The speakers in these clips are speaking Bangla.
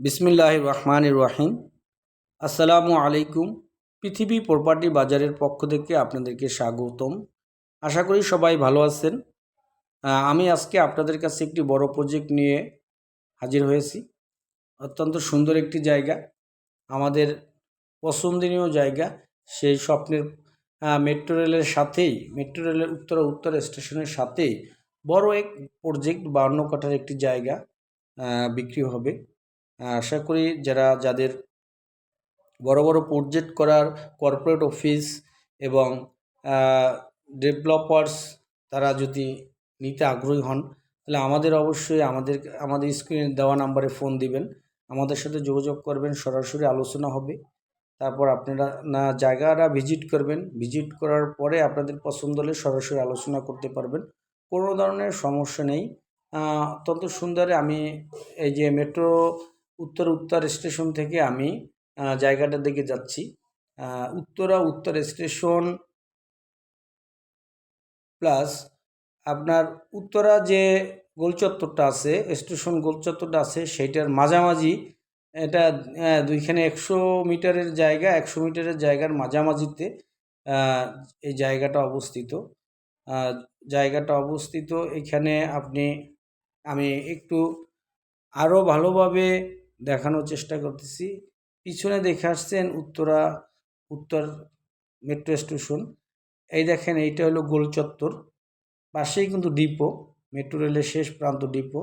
বিসমিল্লাহ রহমান রহিম। আসসালামু আলাইকুম। পৃথিবী প্রপার্টি বাজারের পক্ষ থেকে আপনাদেরকে স্বাগতম। আশা করি সবাই ভালো আছেন। আমি আজকে আপনাদের কাছে একটি বড় প্রজেক্ট নিয়ে হাজির হয়েছি। অত্যন্ত সুন্দর একটি জায়গা। আমাদের পছন্দনীয় জায়গা। সেই স্বপ্নের মেট্রো রেলের সাথেই মেট্রো রেলের উত্তর উত্তর স্টেশনের সাথেই বড় এক প্রজেক্ট বান্ন কাঠার একটি জায়গা বিক্রি হবে। আশা করি যারা, যাদের বড় বড় প্রজেক্ট করার কর্পোরেট অফিস এবং ডেভেলপার্স তারা যদি নিতে আগ্রহী হন, তাহলে আমাদের অবশ্যই আমাদের আমাদের স্ক্রিনে দেওয়া নাম্বারে ফোন দিবেন। আমাদের সাথে যোগাযোগ করবেন, সরাসরি আলোচনা হবে। তারপর আপনারা, না, জায়গাটা ভিজিট করবেন। ভিজিট করার পরে আপনাদের পছন্দ হলে সরাসরি আলোচনা করতে পারবেন। কোনো ধরনের সমস্যা নেই। অত্যন্ত সুন্দর আমি এই যে মেট্রো উত্তর উত্তর স্টেশন থেকে আমি জায়গাটার দিকে যাচ্ছি। উত্তরা উত্তর স্টেশন প্লাস আপনার উত্তরা যে গোলচত্বরটা আছে, স্টেশন গোলচত্বরটা আছে, সেইটার মাঝামাঝি এটা দুইখানে একশো মিটারের জায়গা, একশো মিটারের জায়গার মাঝামাঝিতে এই জায়গাটা অবস্থিত। জায়গাটা অবস্থিত এখানে আপনি, আমি একটু আরও ভালোভাবে দেখানোর চেষ্টা করতেছি। পিছনে দেখে আসছেন উত্তরা, উত্তর মেট্রো স্টেশন। এই দেখেন এইটা হলো গোল চত্বর। পাশেই কিন্তু ডিপো, মেট্রো রেলের শেষ প্রান্ত ডিপো।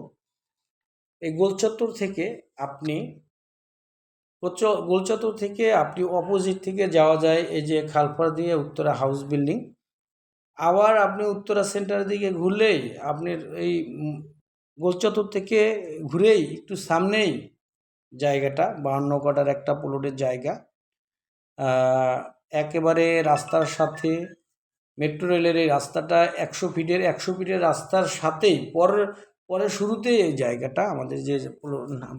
এই গোল চত্বর থেকে আপনি গোল চত্বর থেকে আপনি অপোজিট থেকে যাওয়া যায় এই যে খালপাড় দিয়ে উত্তরা হাউস বিল্ডিং আবার আপনি উত্তরা সেন্টার দিকে ঘুরলেই আপনার এই গোলচত্বর থেকে ঘুরেই একটু সামনেই জায়গাটা, বাহান্ন কাটার একটা প্লটের জায়গা। একেবারে রাস্তার সাথে মেট্রো রেলের এই রাস্তাটা একশো ফিটের একশো ফিটের রাস্তার সাথেই পরের পরে শুরুতে এই জায়গাটা, আমাদের যে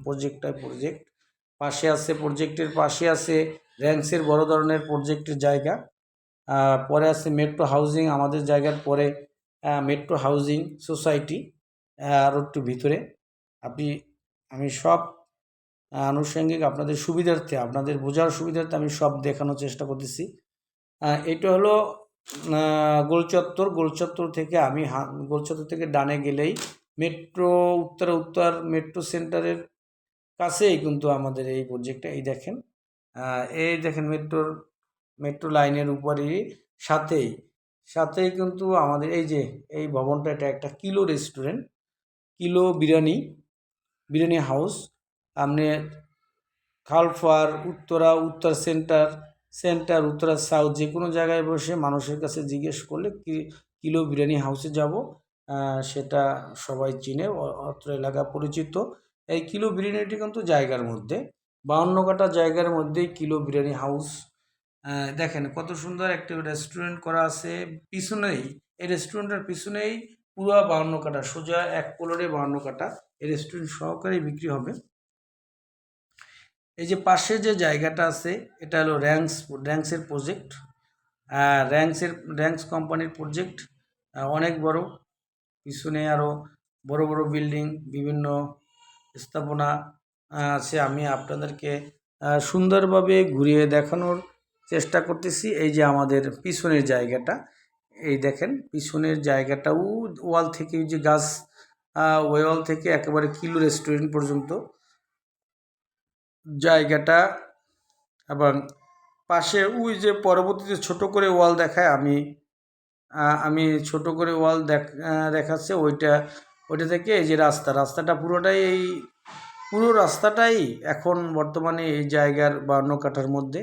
প্রজেক্টটা প্রজেক্ট পাশে আছে প্রজেক্টের পাশে আছে র্যাঙ্কসের বড় ধরনের প্রজেক্টের জায়গা। পরে আছে মেট্রো হাউজিং আমাদের জায়গার পরে মেট্রো হাউজিং সোসাইটি আরও একটু ভিতরে। আপনি, আমি সব আনুষঙ্গিক আপনাদের সুবিধার্থে, আপনাদের বোঝার সুবিধার্থে আমি সব দেখানোর চেষ্টা করতেছি। এটা হলো গোলচত্বর। গোলচত্বর থেকে আমি গোলচত্বর থেকে ডানে গেলেই মেট্রো, উত্তর উত্তর, মেট্রো সেন্টারের কাছেই কিন্তু আমাদের এই প্রজেক্টটা এই দেখেন এই দেখেন মেট্রোর, মেট্রো লাইনের উপরেই সাথেই সাথেই কিন্তু আমাদের এই যে, এই ভবনটা, এটা একটা kilo restaurant. Kilo biryani biryani house. আপনি খালফার উত্তরা, উত্তর সেন্টার সেন্টার, উত্তরা সাউথ, যে কোনো জায়গায় বসে মানুষের কাছে জিজ্ঞেস করলে কিলো বিরিয়ানি হাউসে যাব সেটা সবাই চিনে অত্র এলাকা পরিচিত। এই কিলো বিরিয়ানিটি কিন্তু জায়গার মধ্যে বাউন্ন কাটা জায়গার মধ্যেই কিলো বিরিয়ানি হাউস দেখেন কত সুন্দর একটা রেস্টুরেন্ট করা আছে, পিছনেই, এই রেস্টুরেন্টের পিছনেই পুরো বাউন্ন কাটা, সোজা এক কোলরে বাউন্ন কাটা, এই রেস্টুরেন্ট সহকারে বিক্রি হবে। এই যে পাশে যে জায়গাটা আছে, এটা হলো র্যাঙ্কস, র্যাঙ্কসের প্রজেক্ট। র্যাঙ্কসের, র্যাঙ্কস কোম্পানির প্রজেক্ট অনেক বড়। পিছনে আরও বড় বড় বিল্ডিং, বিভিন্ন স্থাপনা আছে। আমি আপনাদেরকে সুন্দরভাবে ঘুরিয়ে দেখানোর চেষ্টা করতেছি। এই যে আমাদের পিছনের জায়গাটা, এই দেখেন, পিছনের জায়গাটাও ওয়াল থেকে যে গাছ ওয়াল থেকে একেবারে কিলো রেস্টুরেন্ট পর্যন্ত জায়গাটা এবং পাশে ওই যে পরবর্তীতে ছোট করে ওয়াল দেখায়, আমি আমি ছোট করে ওয়াল দেখ দেখাচ্ছে ওইটা ওইটা থেকে এই যে রাস্তা, রাস্তাটা পুরোটাই এই, পুরো রাস্তাটাই এখন বর্তমানে এই জায়গার বান্ন কাঠার মধ্যে।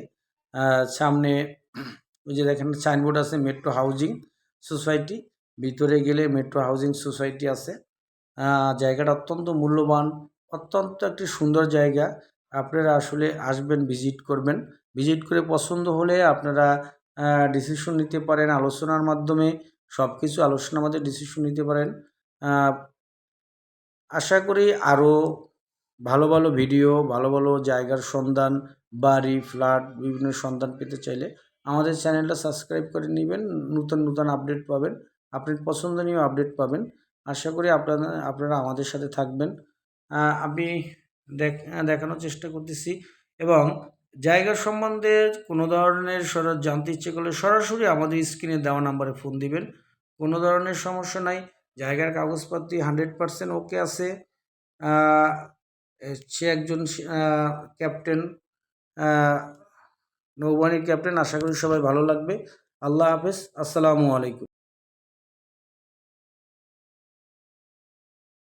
সামনে ওই যে দেখেন সাইনবোর্ড আছে মেট্রো হাউজিং সোসাইটি, ভিতরে গেলে মেট্রো হাউজিং সোসাইটি আছে। জায়গাটা অত্যন্ত মূল্যবান, অত্যন্ত একটি সুন্দর জায়গা। আপনারা আসলে আসবেন ভিজিট করবেন। ভিজিট করে পছন্দ হলে আপনারা ডিসিশন নিতে পারেন আলোচনার মাধ্যমে। সব কিছু আলোচনার মাধ্যমে ডিসিশন নিতে পারেন। আশা করি আরও ভালো ভালো ভিডিও ভালো ভালো জায়গার সন্ধান, বাড়ি ফ্ল্যাট বিভিন্ন সন্ধান পেতে চাইলে আমাদের চ্যানেলটা সাবস্ক্রাইব করে নেবেন। নতুন নতুন আপডেট পাবেন। আপনার পছন্দনীয় আপডেট পাবেন। আশা করি আপনারা আপনারা আমাদের সাথে থাকবেন। আমি দেখানোর চেষ্টা করতেছি এবং জায়গার সম্বন্ধে কোনো ধরনের সরা, জানতে ইচ্ছে করলে সরাসরি আমাদের স্ক্রিনে দেওয়া নাম্বারে ফোন দিবেন। কোনো ধরনের সমস্যা নাই। জায়গার কাগজপত্র হান্ড্রেড পারসেন্ট ওকে আছে। সে একজন ক্যাপ্টেন নৌবাহিনীর ক্যাপ্টেন আশা করি সবাই ভালো লাগবে। আল্লাহ হাফেজ। আসসালামু আলাইকুম।